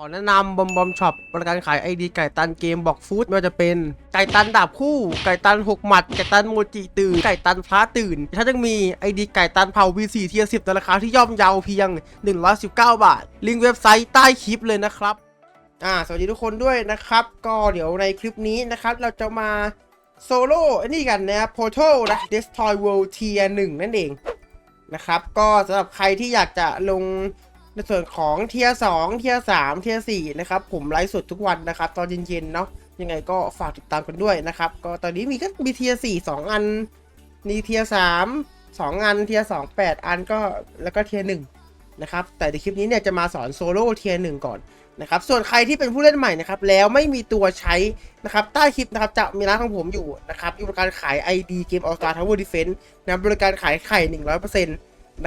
ขอแนะนำบอมบอมช็อปบริการขายไอดีไก่ตันเกมบอกฟู้ดไม่ว่าจะเป็นไก่ตันดาบคู่ ไก่ตันหกหมัด ไก่ตันโมจิตื่น ไก่ตันพระตื่นถ้ายังมีไอดีไก่ตันเผา V4 เทียร์10ในราคาที่ย่อมเยาเพียง 119 บาท ลิงก์เว็บไซต์ใต้คลิปเลยนะครับ อ่า สวัสดีทุกคนด้วยนะครับ ก็เดี๋ยวในคลิปนี้นะครับ เราจะมาโซโล่อนี่กันนะครับ Portal นะ Destroy World Tier 1 นั่นเองนะครับ ก็สำหรับใครที่อยากจะลง ในส่วนของเทียสองเทียสามเทียสี่นะครับผมไลฟ์สดทุกวันนะครับ ตอนเย็นๆเนาะยังไงก็ฝากติดตามกันด้วยนะครับ ก็ตอนนี้มีก็มีเทียสี่สองอันมีเทียสามสองอันเทียสองแปดอันก็แล้วก็เทียหนึ่งนะครับแต่ในคลิปนี้เนี่ยจะมาสอนโซโล่เทียหนึ่งก่อนนะครับส่วนใครที่เป็นผู้เล่นใหม่นะครับแล้วไม่มีตัวใช้นะครับใต้คลิปนะครับจะมีร้านของผมอยู่นะครับมีบริการขาย ID เกม All Star Tower Defense นะบริการขายไข่ 100%น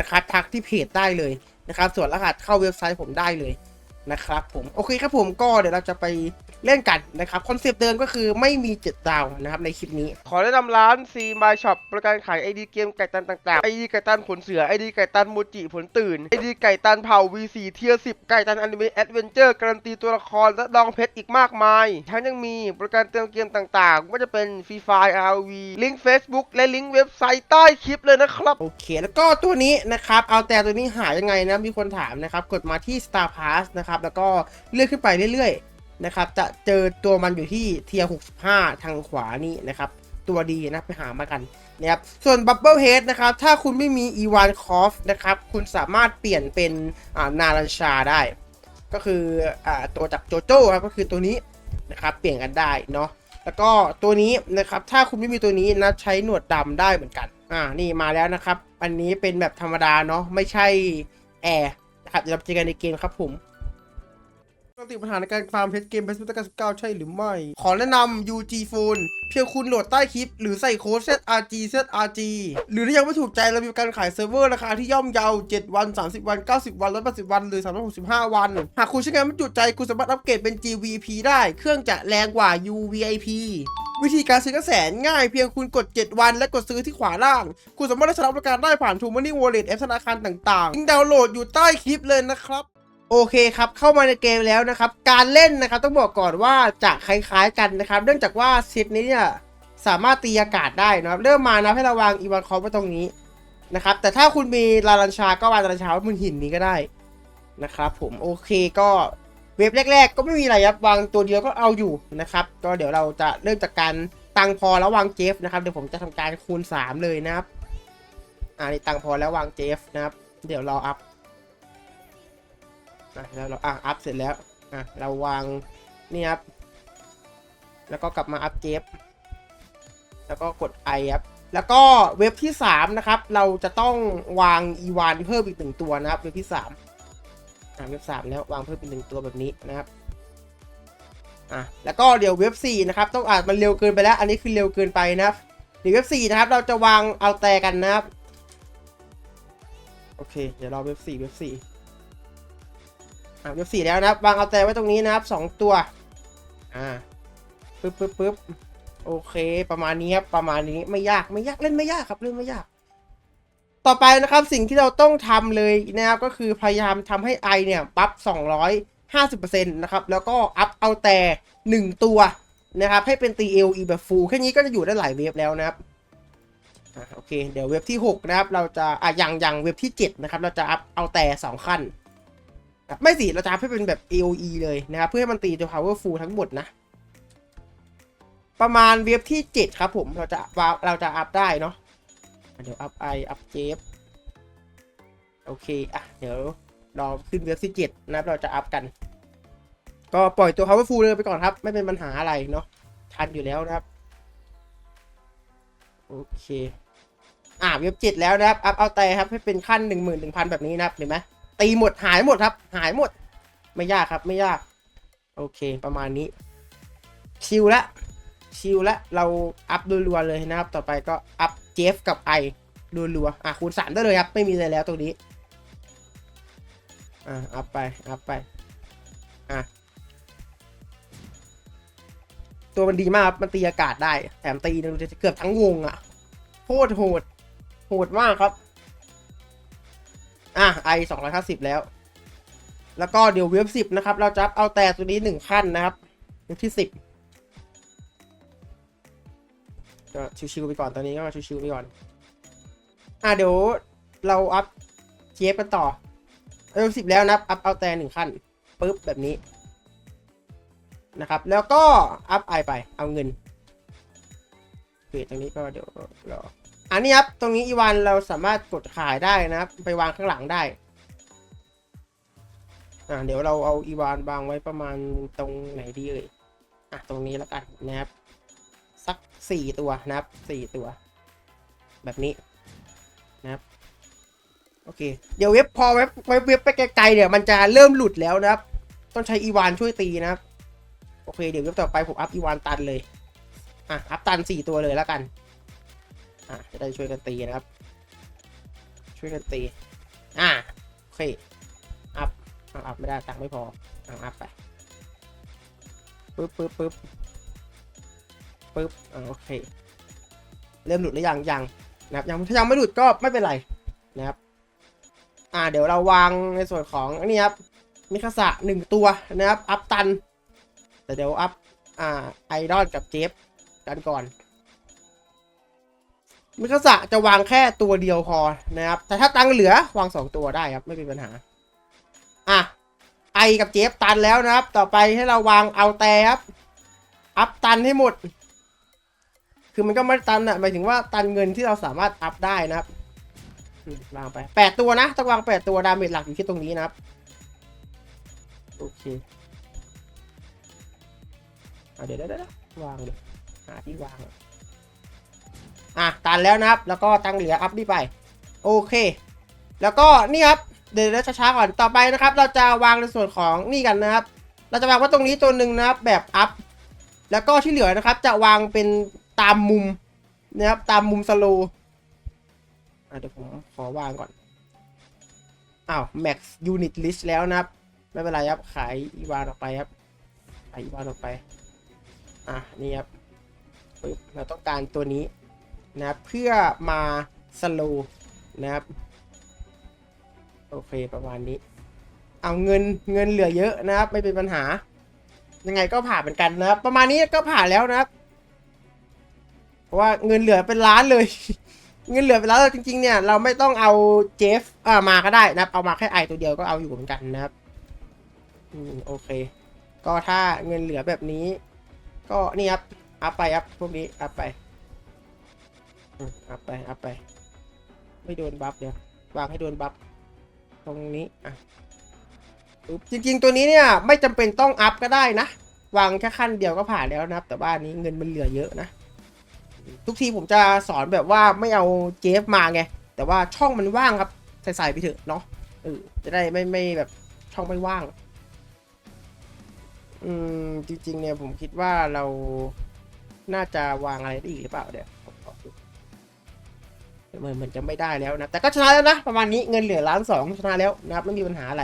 ะครับทักที่เพจได้เลย นะครับส่วนรหัสเข้าเว็บไซต์ผมได้เลย นะครับผมโอเคครับผมก็เดี๋ยวเราจะไปเล่นกันนะครับคอนเซปต์เดิมก็คือไม่มีเจ็ดดาวนะครับในคลิปนี้ ขอแนะนำร้าน C My Shop บริการขาย ID เกมไก่ตันต่างๆ ID ไก่ตันขนเสือ ID ไก่ตันโมจิผลตื่น ID ไก่ตันเผา V4 เทียร์10 ไก่ตันอนิเมะแอดเวนเจอร์การันตีตัวละครและดองเพชรอีกมากมายทั้งยังมีบริการเติมเกมต่างๆไม่ว่าจะเป็น Free Fire RV ลิงก์ Facebook และลิงก์เว็บไซต์ใต้คลิปเลยนะครับโอเค แล้วก็ตัวนี้นะครับเอาแต่ตัวนี้หายังไงนะมีคนถามนะครับกดมาที่ Star Pass นะครับแล้วก็เลื่อนขึ้นไปเรื่อยๆนะครับ จะเจอตัวมันอยู่ที่เทียร์65 ทางขวานี่นะครับ ตัวดีนะไปหามากันนะครับ ส่วน Bubble Head นะครับ ถ้าคุณไม่มีอีวานคอฟนะครับ คุณสามารถเปลี่ยนเป็นนารัญชาได้ ก็คืออตัวจากโจโจ้ครับ ก็คือตัวนี้นะครับ เปลี่ยนกันได้เนาะ แล้วก็ตัวนี้นะครับ ถ้าคุณไม่มีตัวนี้นะ ใช้หนวดดำได้เหมือนกัน อ่า นี่มาแล้วนะครับ อันนี้เป็นแบบธรรมดาเนาะ ไม่ใช่แอร์นะครับเดี๋ยวเราเจอกันในเกมครับผม ติปัญหาในการฟาร์มเพชรเกมเพชรพุทธกาล19ใช่หรือไม่ ขอแนะนำ UG Phone เพียงคุณโหลดใต้คลิป หรือใส่โค้ด ZRG ZRG หรือถ้ายังไม่ถูกใจเรามีการขายเซิร์ฟเวอร์ราคาที่ย่อมเยา7วัน 30 วัน 90 วัน 180 วันหรือ365 วัน หากคุณใช้งานไม่จุใจคุณสามารถอัปเกรดเป็น GVP ได้ เครื่องจะแรงกว่า UVIP วิธีการซื้อกระแสนง่ายเพียงคุณกด 7 วัน และกดซื้อที่ขวาล่าง คุณสามารถได้รับบริการได้ผ่าน True Money Wallet แอปธนาคารต่างๆลิงก์ดาวน์โหลดอยู่ใต้คลิปเลยนะครับ โอเคครับเข้ามาในเกมแล้วนะครับ การเล่นนะครับต้องบอกก่อนว่าจะคล้ายๆกันนะครับ เนื่องจากว่าเซตนี้เนี่ยสามารถตีอากาศได้นะครับเริ่มมานะให้ระวังอีวานคอฟไว้ตรงนี้นะครับ แต่ถ้าคุณมีลาลันชาก็วางลาลันชาไว้บนหินนี้ก็ได้นะครับผมโอเคก็เว็บแรก ๆ ก็ไม่มีอะไรครับวางตัวเดียวก็เอาอยู่นะครับ ก็เดี๋ยวเราจะเริ่มจากการตังพอแล้ววางเจฟนะครับเดี๋ยวผมจะทำการคูณ 3 เลยนะครับอ่านี่ตังพอแล้ววางเจฟนะครับ เดี๋ยวเราอัพ อะแล้วเราอะอัพเสร็จแล้วอะเราวางนี่ครับ แล้วก็กลับมาอัพเจฟแล้วก็กด I ครับแล้วก็เว็บที่ 3 นะครับ เราจะต้องวางอีวานเพิ่มอีกหนึ่งตัวนะครับ เว็บที่3อะเว็บ3แล้ววางเพิ่มเป็นหนึ่งตัวแบบนี้นะครับอะแล้วก็เดี๋ยวเว็บ4นะครับต้องอ่านมันเร็วเกินไปแล้ว อันนี้คือเร็วเกินไปนะครับเดี๋ยวเว็บ4นะครับเราจะวางเอาแต่กันนะครับโอเค เดี๋ยวรอเว็บ4เว็บ4 อะเว็บสี่แล้วนะครับวางเอาแต่ไว้ตรงนี้นะครับสองตัว อ่าปึ๊บปึ๊บปึ๊บโอเค ประมาณนี้ครับประมาณนี้ไม่ยากไม่ยากเล่นไม่ยากครับเล่นไม่ยาก ต่อไปนะครับสิ่งที่เราต้องทำเลยนะครับก็คือพยายามทำให้ไอเนี่ยบัฟ250%นต์นะครับแล้วก็อัพเอาแต่หนึ่งตัวนะครับให้เป็นตีเอลีแบบฟูลแค่นี้ก็จะอยู่ได้หลายเว็บแล้วนะครับอะโอเค เดี๋ยวเว็บที่ 6 นะครับ เราจะอะอย่างอย่างเว็บที่ 7 นะครับ เราจะอัพเอาแต่ 2 ขั้น ไม่สิ เราจะให้เป็นแบบ AOE เลยนะครับ เพื่อให้มันตีตัว powerful ทั้งหมดนะ ประมาณเว็บที่ 7 ครับผม เราจะวาเราจะอัพได้เนาะอะเดี๋ยวอัพไออัพเจฟโอเค อะ เดี๋ยวรอขึ้นเว็บที่ 7 นะครับ เราจะอัพกัน ก็ปล่อยตัว powerful เลยไปก่อนครับ ไม่เป็นปัญหาอะไรเนาะ ทันอยู่แล้วนะครับ โอเค อ่าเว็บ 7 แล้วนะครับ อัพเอาแต่ครับ ให้เป็นขั้น 11,000 แบบนี้นะครับ เห็นไหม ตีหมดหายหมดครับ หายหมด ไม่ยากครับไม่ยาก โอเคประมาณนี้ ชิลละชิลละเราอัพรัวๆเลยนะครับ ต่อไปก็อัพเจฟกับไอรัวๆอะคูณสามได้เลยครับ ไม่มีอะไรแล้วตรงนี้อะอัพไปอัพไปอะตัวมันดีมากครับมันตีอากาศได้ แถมตีนึงจะเกือบทั้งวงอะโคตรโหดโหดมากครับ อะไอสองร้อยห้าสิบแล้ว แล้วก็เดี๋ยวเว็บสิบนะครับ เราจะเอาแต่ตัวนี้หนึ่งขั้นนะครับเว็บที่สิบก็ชิวๆไปก่อนตอนนี้ก็ชิวๆไปก่อน อะเดี๋ยวเราอัพเจฟกันต่อเว็บสิบแล้วนะอัพเอาแต่หนึ่งขั้นปุ๊บแบบนี้นะครับ แล้วก็อัพไอไปเอาเงินโอเคตรงนี้ก็เดี๋ยวรอ อันนี้ครับ ตรงนี้อีวานเราสามารถกดขายได้นะครับ ไปวางข้างหลังได้ อ่าเดี๋ยวเราเอาอีวานวางไว้ประมาณตรงไหนดีเอ่ย อะตรงนี้แล้วกันนะครับ สักสี่ตัวนะครับสี่ตัว แบบนี้นะครับโอเค เดี๋ยวเว็บพอเว็บเว็บเว็บไปไกลๆเนี่ยมันจะเริ่มหลุดแล้วนะครับ ต้องใช้อีวานช่วยตีนะครับ โอเค เดี๋ยวเว็บต่อไปผมอัพอีวานตันเลย อะ อัพตันสี่ตัวเลยแล้วกัน อะจะได้ช่วยกันตีนะครับ ช่วยกันตี อะโอเคอัพอัพไม่ได้ตังไม่พออะอัพไปปึ๊บปึ๊บปึ๊บปึ๊บอะโอเค เริ่มหลุดหรือยังยังนะครับยังถ้ายังไม่หลุดก็ไม่เป็นไรนะครับ อ่าเดี๋ยวเราวางในส่วนของอันนี้ครับมิคาสะหนึ่งตัวนะครับ อัพตัน แต่เดี๋ยวอัพอ่าไอดอลกับเจฟกันก่อน มิคาสะจะวางแค่ตัวเดียวพอนะครับ แต่ถ้าตังเหลือวางสองตัวได้ครับ ไม่เป็นปัญหา อะ ไอกับเจฟตันแล้วนะครับ ต่อไปให้เราวางเอาแต่ครับ อัพตันให้หมด คือมันก็ไม่ตันอะหมายถึงว่าตันเงินที่เราสามารถอัพได้นะครับ วางไปแปดตัวนะ ต้องวางแปดตัวดาเมจหลักอยู่ที่ตรงนี้นะครับ โอเคอะเดี๋ยวเดี๋ยวเดี๋ยววางเลยหาที่วาง อะตันแล้วนะครับ แล้วก็ตังเหลืออัพนี่ไป โอเค แล้วก็นี่ครับ เดี๋ยวเราช้าๆก่อน ต่อไปนะครับ เราจะวางในส่วนของนี่กันนะครับ เราจะวางไว่าตรงนี้ตัวหนึ่งนะครับ แบบอัพ แล้วก็ที่เหลือนะครับ จะวางเป็นตามมุมนะครับ ตามมุมสโลอะเดี๋ยวผมขอวางก่อน อ้าว max unit list แล้วนะครับ ไม่เป็นไรครับ ขายอีวานออกไปครับ ขายอีวานออกไป อะ นี่ครับเราต้องการตัวนี้ นะครับเพื่อมาสโลนะครับโอเคประมาณนี้ เอาเงินเงินเหลือเยอะนะครับ ไม่เป็นปัญหา ยังไงก็ผ่านเหมือนกันนะครับ ประมาณนี้ก็ผ่านแล้วนะครับ เพราะว่าเงินเหลือเป็นล้านเลย เงินเหลือเป็นล้านจริงๆเนี่ยเราไม่ต้องเอาเจฟอ่ามาก็ได้นะครับ เอามาแค่ไอตัวเดียวก็เอาอยู่เหมือนกันนะครับอืมโอเค ก็ถ้าเงินเหลือแบบนี้ ก็นี่ครับอัพไปอัพพวกนี้อัพไป อืมอัพไปอัพไป ไม่โดนบัฟเดี๋ยววางให้โดนบัฟตรงนี้อะปึ๊บจริงๆตัวนี้เนี่ยไม่จำเป็นต้องอัพก็ได้นะ วางแค่ขั้นเดียวก็ผ่านแล้วนะครับ แต่ว่านี้เงินมันเหลือเยอะนะ ทุกทีผมจะสอนแบบว่าไม่เอาเจฟมาไง แต่ว่าช่องมันว่างครับ ใส่ๆไปเถอะเนาะเออจะได้ไม่ไม่แบบช่องไม่ว่าง อืมจริงๆเนี่ยผมคิดว่าเราน่าจะวางอะไรได้อีกหรือเปล่าเดี๋ยว เหมือนเหมือนจะไม่ได้แล้วนะ แต่ก็ชนะแล้วนะ ประมาณนี้เงินเหลือล้านสองชนะแล้วนะครับไม่มีปัญหาอะไร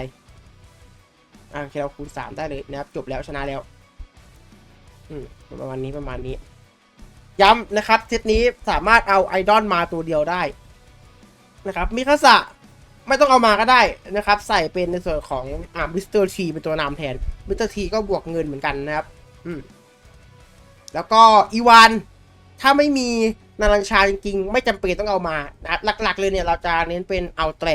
อะโอเคเราคูณสามได้เลยนะครับจบแล้วชนะแล้วอืมประมาณนี้ประมาณนี้ ย้ำนะครับเซตนี้สามารถเอาไอดอลมาตัวเดียวได้นะครับมิคาสะไม่ต้องเอามาก็ได้นะครับ ใส่เป็นในส่วนของอ่ามิสเตอร์ทีเป็นตัวนำแทนมิสเตอร์ทีก็บวกเงินเหมือนกันนะครับ อืมแล้วก็อีวานถ้าไม่มี นารังชาจริงๆ ไม่จำเป็นต้องเอามานะครับหลักๆเลยเนี่ยเราจะเน้นเป็นเอาแตร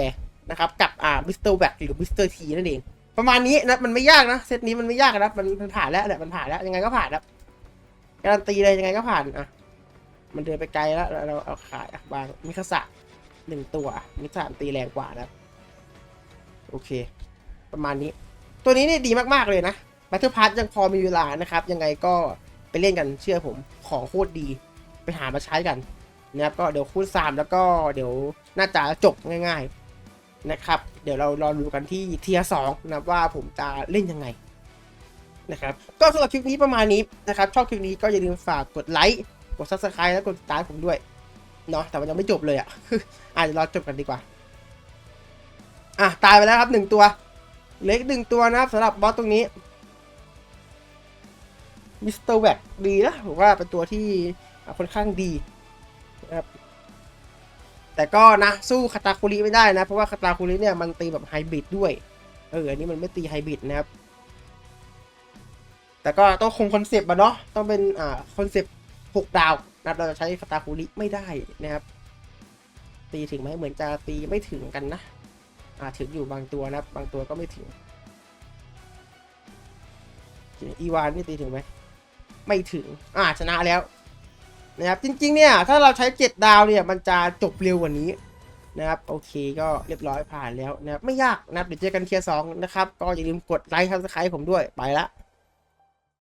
นะครับกับอ่ามิสเตอร์แวกหรือมิสเตอร์ทีนั่นเอง ประมาณนี้นะมันไม่ยากนะเซตนี้มันไม่ยากนะมันมันผ่านแล้วแหละมันผ่านแล้วยังไงก็ผ่านครับการันตีเลยยังไงก็ผ่านอะมันเดินไปไกลแล้วเราเอาขายบางมิคาสะหนึ่งตัวมิคาสะตีแรงกว่านะโอเค ประมาณนี้ ตัวนี้นี่ดีมากๆเลยนะบัตเตอร์พาร์ยังพอมีเวลานะครับ ยังไงก็ไปเล่นกันเชื่อผมของโคตรดี ไปหามาใช้กันนะครับก็เดี๋ยวคูณ3แล้วก็เดี๋ยวน่าจะจบง่ายๆนะครับ เดี๋ยวเรารอดูกันที่เทียสองนะว่าผมจะเล่นยังไงนะครับก็สำหรับคลิปนี้ประมาณนี้นะครับชอบคลิปนี้ก็อย่าลืมฝากกดไลค์กด subscribe และกดติดตามผมด้วยเนาะแต่มันยังไม่จบเลยอะอาจจะรอจบกันดีกว่าอะตายไปแล้วครับหนึ่งตัว เล็กหนึ่งตัวนะครับสำหรับบอสตรงนี้มิสเตอร์แวกดีนะผมว่าเป็นตัวที่ ค่อนข้างดีนะครับแต่ก็นะสู้คาตาคุริไม่ได้นะ เพราะว่าคาตาคุริเนี่ยมันตีแบบไฮบริดด้วย เอออันนี้มันไม่ตีไฮบริดนะครับ แต่ก็ต้องคงคอนเซปต์อะเนาะต้องเป็นอ่าคอนเซปต์หกดาวนะครับเราจะใช้คาตาคุริไม่ได้นะครับ ตีถึงไหมเหมือนจะตีไม่ถึงกันนะอ่าถึงอยู่บางตัวนะครับบางตัวก็ไม่ถึงอีวานนี่ตีถึงไหมไม่ถึงอ่าชนะแล้ว นะครับจริงๆเนี่ยถ้าเราใช้เจ็ดดาวเนี่ยมันจะจบเร็วกว่านี้นะครับโอเคก็เรียบร้อยผ่านแล้วนะครับไม่ยากนะครับเดี๋ยวเจอกันเทียร์สองนะครับก็อย่าลืมกดไลค์ทับสไครต์ผมด้วยไปละ